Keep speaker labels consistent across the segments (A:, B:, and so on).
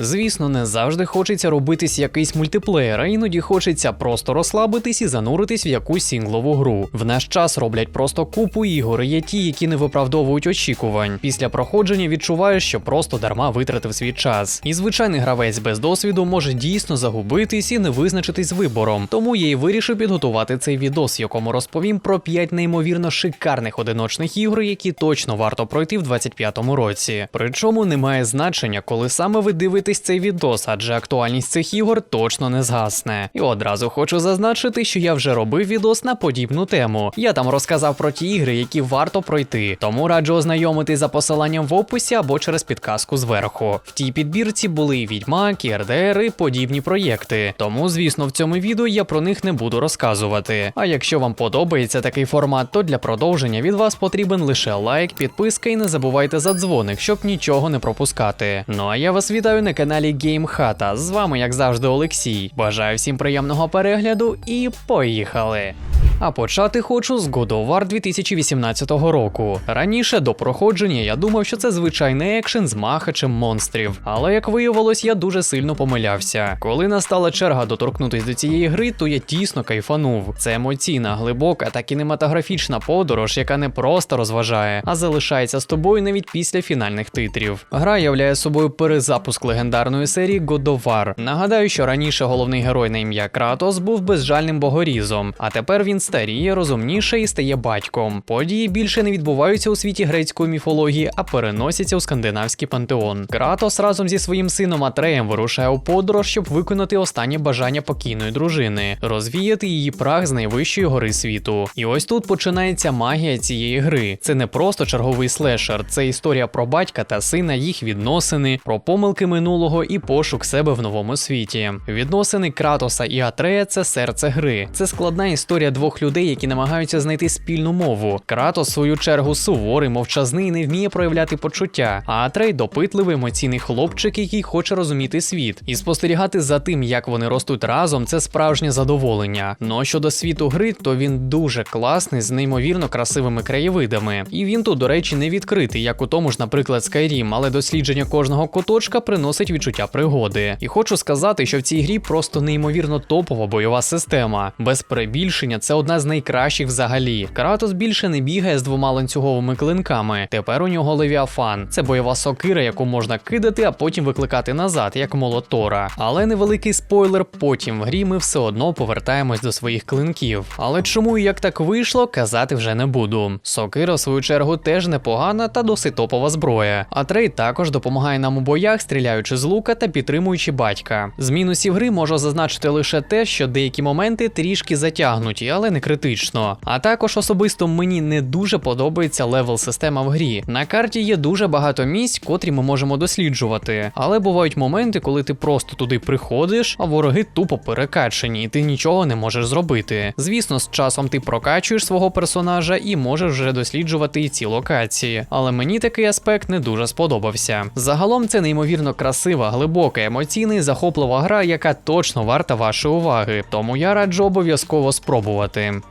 A: Звісно, не завжди хочеться робитись якийсь мультиплеєр, а іноді хочеться просто розслабитись і зануритись в якусь сінглову гру. В наш час роблять просто купу ігор, є ті, які не виправдовують очікувань. Після проходження відчуваєш, що просто дарма витратив свій час. І звичайний гравець без досвіду може дійсно загубитись і не визначитись з вибором. Тому я й вирішив підготувати цей відос, в якому розповім про 5 неймовірно шикарних одиночних ігор, які точно варто пройти в 25-му році. Причому немає значення, коли саме ви дивитесь цей відос, адже актуальність цих ігор точно не згасне. І одразу хочу зазначити, що я вже робив відос на подібну тему. Я там розказав про ті ігри, які варто пройти. Тому раджу ознайомитись за посиланням в описі або через підказку зверху. В тій підбірці були і Відьмак, і РДР, і подібні проєкти. Тому, звісно, в цьому відео я про них не буду розказувати. А якщо вам подобається такий формат, то для продовження від вас потрібен лише лайк, підписка і не забувайте за дзвоник, щоб нічого не пропускати. Ну а я вас вітаю на каналі GameHata. З вами, як завжди, Олексій. Бажаю всім приємного перегляду і поїхали! А почати хочу з God of War 2018 року. Раніше до проходження я думав, що це звичайний екшен з махачем монстрів. Але як виявилось, я дуже сильно помилявся. Коли настала черга доторкнутись до цієї гри, то я дійсно кайфанув. Це емоційна, глибока та кінематографічна подорож, яка не просто розважає, а залишається з тобою навіть після фінальних титрів. Гра являє собою перезапуск легендарної серії God of War. Нагадаю, що раніше головний герой на ім'я Кратос був безжальним богорізом, а тепер він старіє, розумніше і стає батьком. Події більше не відбуваються у світі грецької міфології, а переносяться у скандинавський пантеон. Кратос разом зі своїм сином Атреєм вирушає у подорож, щоб виконати останнє бажання покійної дружини, розвіяти її прах з найвищої гори світу. І ось тут починається магія цієї гри. Це не просто черговий слешер, це історія про батька та сина, їх відносини, про помилки минулого і пошук себе в новому світі. Відносини Кратоса і Атрея це серце гри. Це складна історія двох людей, які намагаються знайти спільну мову. Кратос, в свою чергу, суворий, мовчазний, не вміє проявляти почуття. А Атрей допитливий емоційний хлопчик, який хоче розуміти світ. І спостерігати за тим, як вони ростуть разом, це справжнє задоволення. Ну а щодо світу гри, то він дуже класний з неймовірно красивими краєвидами. І він тут, до речі, не відкритий, як у тому ж, наприклад, Skyrim, але дослідження кожного куточка приносить відчуття пригоди. І хочу сказати, що в цій грі просто неймовірно топова бойова система. Без перебільшення це одна з найкращих взагалі. Кратос більше не бігає з двома ланцюговими клинками. Тепер у нього левіафан. Це бойова сокира, яку можна кидати, а потім викликати назад, як молот Тора. Але невеликий спойлер, потім в грі ми все одно повертаємось до своїх клинків. Але чому і як так вийшло, казати вже не буду. Сокира, в свою чергу, теж непогана та досить топова зброя. А Трей також допомагає нам у боях, стріляючи з лука та підтримуючи батька. З мінусів гри можу зазначити лише те, що деякі моменти трішки затягнуті, але не критично. А також особисто мені не дуже подобається левел система в грі. На карті є дуже багато місць, котрі ми можемо досліджувати. Але бувають моменти, коли ти просто туди приходиш, а вороги тупо перекачені, і ти нічого не можеш зробити. Звісно, з часом ти прокачуєш свого персонажа і можеш вже досліджувати і ці локації. Але мені такий аспект не дуже сподобався. Загалом це неймовірно красива, глибока, емоційна і захоплива гра, яка точно варта вашої уваги. Тому я раджу обов'язково спробувати. game.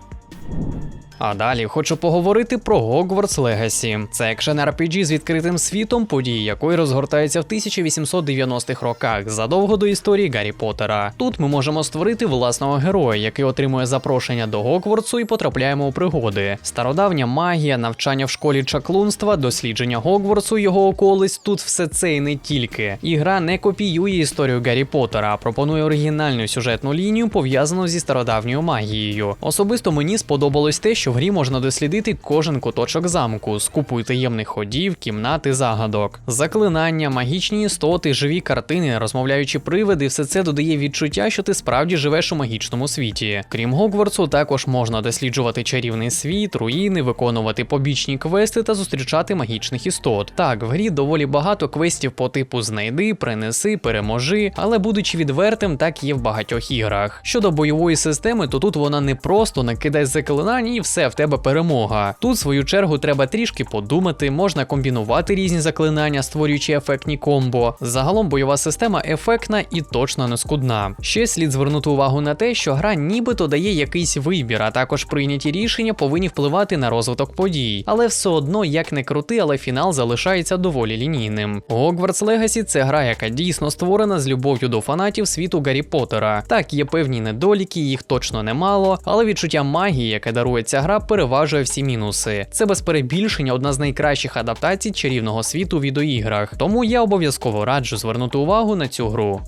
A: А далі хочу поговорити про Hogwarts Legacy. Це екшен RPG з відкритим світом, події якої розгортаються в 1890-х роках задовго до історії Гаррі Поттера. Тут ми можемо створити власного героя, який отримує запрошення до Гогвартсу і потрапляємо у пригоди. Стародавня магія, навчання в школі чаклунства, дослідження Гогвартсу, його околиць. Тут все це і не тільки. Ігра не копіює історію Гаррі Поттера, а пропонує оригінальну сюжетну лінію, пов'язану зі стародавньою магією. Особисто мені сподобалось те, що в грі можна дослідити кожен куточок замку, з купою таємних ходів, кімнат і загадок. Заклинання, магічні істоти, живі картини, розмовляючі привиди, все це додає відчуття, що ти справді живеш у магічному світі. Крім Гогвартсу, також можна досліджувати чарівний світ, руїни, виконувати побічні квести та зустрічати магічних істот. Так, в грі доволі багато квестів по типу знайди, принеси, переможи, але будучи відвертим, так є в багатьох іграх. Щодо бойової системи, то тут вона не просто накидай заклинань і все все в тебе перемога. Тут, в свою чергу, треба трішки подумати, можна комбінувати різні заклинання, створюючи ефектні комбо. Загалом бойова система ефектна і точно не скудна. Ще слід звернути увагу на те, що гра нібито дає якийсь вибір, а також прийняті рішення повинні впливати на розвиток подій. Але все одно, як не крути, але фінал залишається доволі лінійним. Hogwarts Legacy – це гра, яка дійсно створена з любов'ю до фанатів світу Гаррі Поттера. Так, є певні недоліки, їх точно немало, але відчуття магії, яке дарує ця гра, переважує всі мінуси. Це без перебільшення одна з найкращих адаптацій чарівного світу в відеоіграх. Тому я обов'язково раджу звернути увагу на цю гру.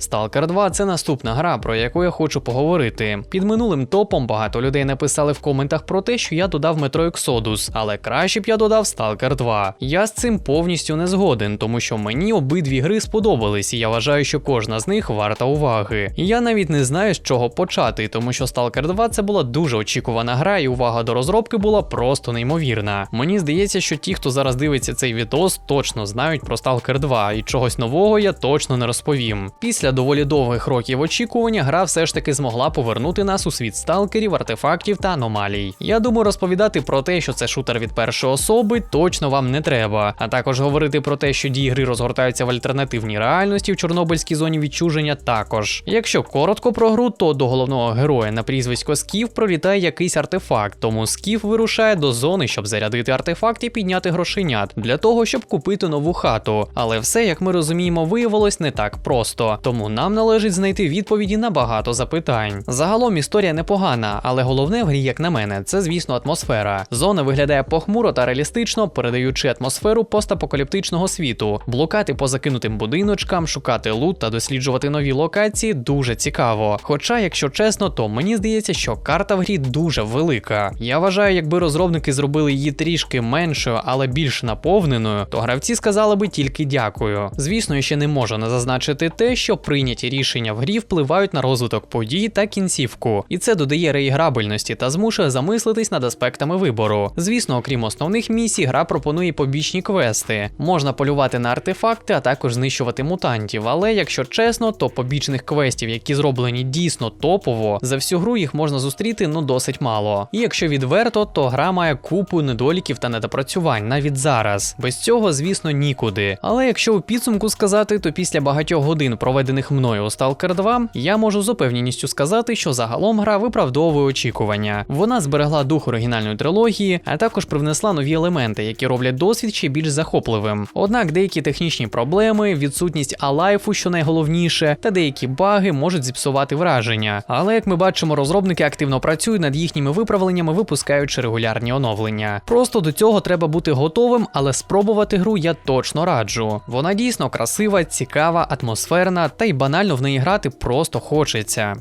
A: Stalker 2 це наступна гра, про яку я хочу поговорити. Під минулим топом багато людей написали в коментах про те, що я додав Metro Exodus, але краще б я додав Stalker 2. Я з цим повністю не згоден, тому що мені обидві гри сподобались, і я вважаю, що кожна з них варта уваги. Я навіть не знаю, з чого почати, тому що Stalker 2 це була дуже очікувана гра, і увага до розробки була просто неймовірна. Мені здається, що ті, хто зараз дивиться цей відос, точно знають про Stalker 2, і чогось нового я точно не розповім. Після доволі довгих років очікування гра все ж таки змогла повернути нас у світ сталкерів, артефактів та аномалій. Я думаю, розповідати про те, що це шутер від першої особи, точно вам не треба. А також говорити про те, що дії гри розгортаються в альтернативній реальності в Чорнобильській зоні відчуження. Також, якщо коротко про гру, то до головного героя на прізвисько Скіф пролітає якийсь артефакт, тому Скіф вирушає до зони, щоб зарядити артефакт і підняти грошенят для того, щоб купити нову хату. Але все, як ми розуміємо, виявилось не так просто. Тому нам належить знайти відповіді на багато запитань. Загалом історія непогана, але головне в грі, як на мене, це звісно атмосфера. Зона виглядає похмуро та реалістично, передаючи атмосферу постапокаліптичного світу, блукати по закинутим будиночкам, шукати лут та досліджувати нові локації дуже цікаво. Хоча, якщо чесно, то мені здається, що карта в грі дуже велика. Я вважаю, якби розробники зробили її трішки меншою, але більш наповненою, то гравці сказали би тільки дякую. Звісно, я ще не можу не зазначити те, що прийняті рішення в грі впливають на розвиток подій та кінцівку, і це додає реіграбельності та змушує замислитись над аспектами вибору. Звісно, окрім основних місій, гра пропонує побічні квести. Можна полювати на артефакти, а також знищувати мутантів. Але якщо чесно, то побічних квестів, які зроблені дійсно топово, за всю гру їх можна зустріти ну досить мало. І якщо відверто, то гра має купу недоліків та недопрацювань навіть зараз. Без цього, звісно, нікуди. Але якщо у підсумку сказати, то після багатьох годин проведених мною у Stalker 2, я можу з упевненістю сказати, що загалом гра виправдовує очікування. Вона зберегла дух оригінальної трилогії, а також привнесла нові елементи, які роблять досвід ще більш захопливим. Однак деякі технічні проблеми, відсутність алайфу, що найголовніше, та деякі баги можуть зіпсувати враження. Але як ми бачимо, розробники активно працюють над їхніми виправленнями, випускаючи регулярні оновлення. Просто до цього треба бути готовим, але спробувати гру я точно раджу. Вона дійсно красива, цікава, атмосферна, та й банально в неї грати просто хочеться.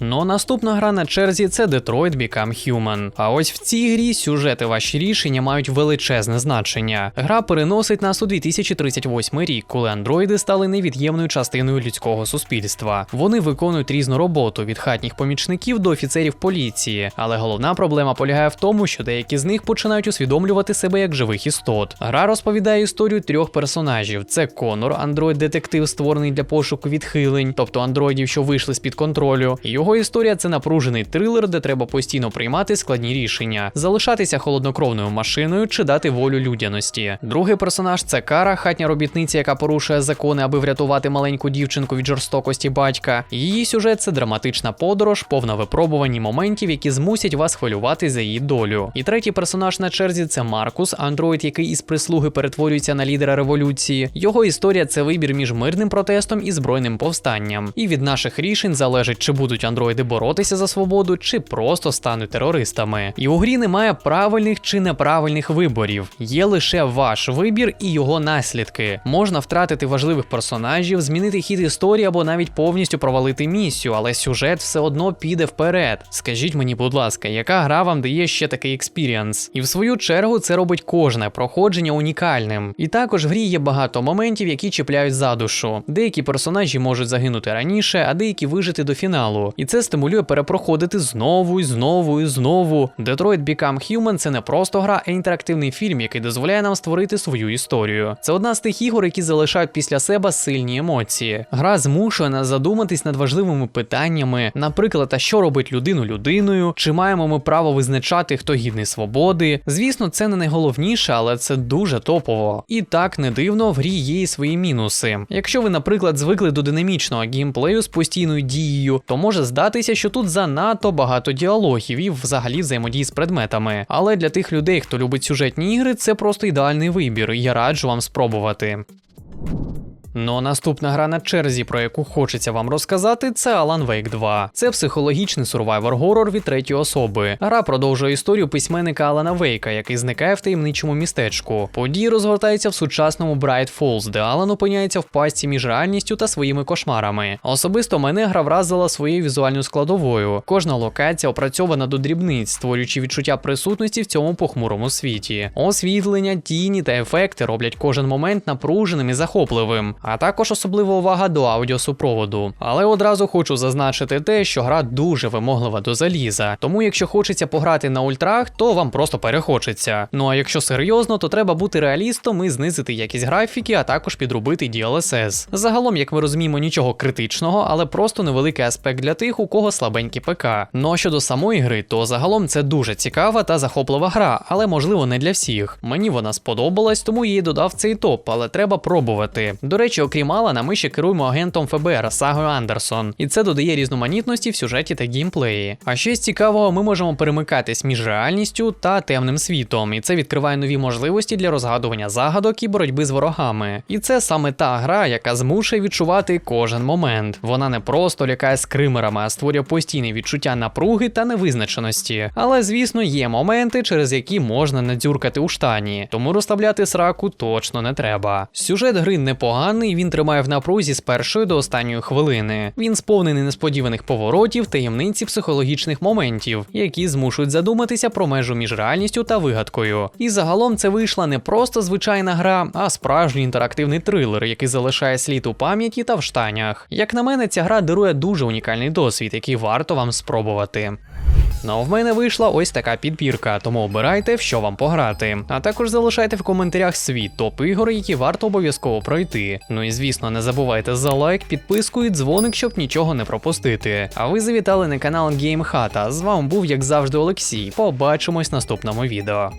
A: Ну, наступна гра на черзі це Detroit Become Human. А ось в цій грі сюжети ваші рішення мають величезне значення. Гра переносить нас у 2038 рік, коли андроїди стали невід'ємною частиною людського суспільства. Вони виконують різну роботу від хатніх помічників до офіцерів поліції. Але головна проблема полягає в тому, що деякі з них починають усвідомлювати себе як живих істот. Гра розповідає історію трьох персонажів: це Конор, андроїд-детектив, створений для пошуку відхилень, тобто андроїдів, що вийшли з під контролю. І його історія це напружений трилер, де треба постійно приймати складні рішення, залишатися холоднокровною машиною чи дати волю людяності. Другий персонаж це Кара, хатня робітниця, яка порушує закони, аби врятувати маленьку дівчинку від жорстокості батька. Її сюжет це драматична подорож, повна випробувань моментів, які змусять вас хвилювати за її долю. І третій персонаж на черзі це Маркус, андроїд, який із прислуги перетворюється на лідера революції. Його історія це вибір між мирним протестом і збройним повстанням. І від наших рішень залежить, чи будуть андроїди боротися за свободу, чи просто стануть терористами. І у грі немає правильних чи неправильних виборів. Є лише ваш вибір і його наслідки. Можна втратити важливих персонажів, змінити хід історії або навіть повністю провалити місію, але сюжет все одно піде вперед. Скажіть мені, будь ласка, яка гра вам дає ще такий експіріанс? І в свою чергу це робить кожне проходження унікальним. І також в грі є багато моментів, які чіпляють за душу. Деякі персонажі можуть загинути раніше, а деякі вижити до фіналу. І це стимулює перепроходити знову і знову і знову. Detroit Become Human це не просто гра, а інтерактивний фільм, який дозволяє нам створити свою історію. Це одна з тих ігор, які залишають після себе сильні емоції. Гра змушує нас задуматись над важливими питаннями, наприклад, а що робить людину людиною, чи маємо ми право визначати, хто гідний свободи. Звісно, це не найголовніше, але це дуже топово. І так не дивно, в грі є і свої мінуси. Якщо ви, наприклад, звикли до динамічного геймплею з постійною дією, то може здатися, що тут занадто багато діалогів і взагалі взаємодії з предметами. Але для тих людей, хто любить сюжетні ігри, це просто ідеальний вибір, я раджу вам спробувати. Ну, наступна гра на черзі, про яку хочеться вам розказати, це Alan Wake 2. Це психологічний сурвайвор горор від третьої особи. Гра продовжує історію письменника Алана Вейка, який зникає в таємничому містечку. Події розгортаються в сучасному Bright Falls, де Алан опиняється в пастці між реальністю та своїми кошмарами. Особисто мене гра вразила своєю візуальною складовою. Кожна локація опрацьована до дрібниць, створюючи відчуття присутності в цьому похмурому світі. Освітлення, тіні та ефекти роблять кожен момент напруженим і захопливим а також особлива увага до аудіосупроводу. Але одразу хочу зазначити те, що гра дуже вимоглива до заліза. Тому, якщо хочеться пограти на ультрах, то вам просто перехочеться. Ну а якщо серйозно, то треба бути реалістом і знизити якість графіки, а також підробити DLSS. Загалом, як ми розуміємо, нічого критичного, але просто невеликий аспект для тих, у кого слабенькі ПК. Ну а щодо самої гри, то загалом це дуже цікава та захоплива гра, але можливо не для всіх. Мені вона сподобалась, тому її додав цей топ, але треба пробувати. До речі, окрім Алана, ми ще керуємо агентом ФБР Сагою Андерсон, і це додає різноманітності в сюжеті та геймплеї. А ще з цікавого, ми можемо перемикатись між реальністю та темним світом, і це відкриває нові можливості для розгадування загадок і боротьби з ворогами. І це саме та гра, яка змушує відчувати кожен момент. Вона не просто лякає скримерами, а створює постійне відчуття напруги та невизначеності. Але, звісно, є моменти, через які можна надзюркати у штані, тому розставляти сраку точно не треба. Сюжет гри непоганий, він тримає в напрузі з першої до останньої хвилини. Він сповнений несподіваних поворотів, таємниці психологічних моментів, які змушують задуматися про межу між реальністю та вигадкою. І загалом це вийшла не просто звичайна гра, а справжній інтерактивний трилер, який залишає слід у пам'яті та в штанях. Як на мене, ця гра дарує дуже унікальний досвід, який варто вам спробувати. Ну а в мене вийшла ось така підбірка, тому обирайте, в що вам пограти. А також залишайте в коментарях свій топ ігор, які варто обов'язково пройти. Ну і звісно, не забувайте за лайк, підписку і дзвоник, щоб нічого не пропустити. А ви завітали на канал GameHata. З вами був, як завжди, Олексій. Побачимось в наступному відео.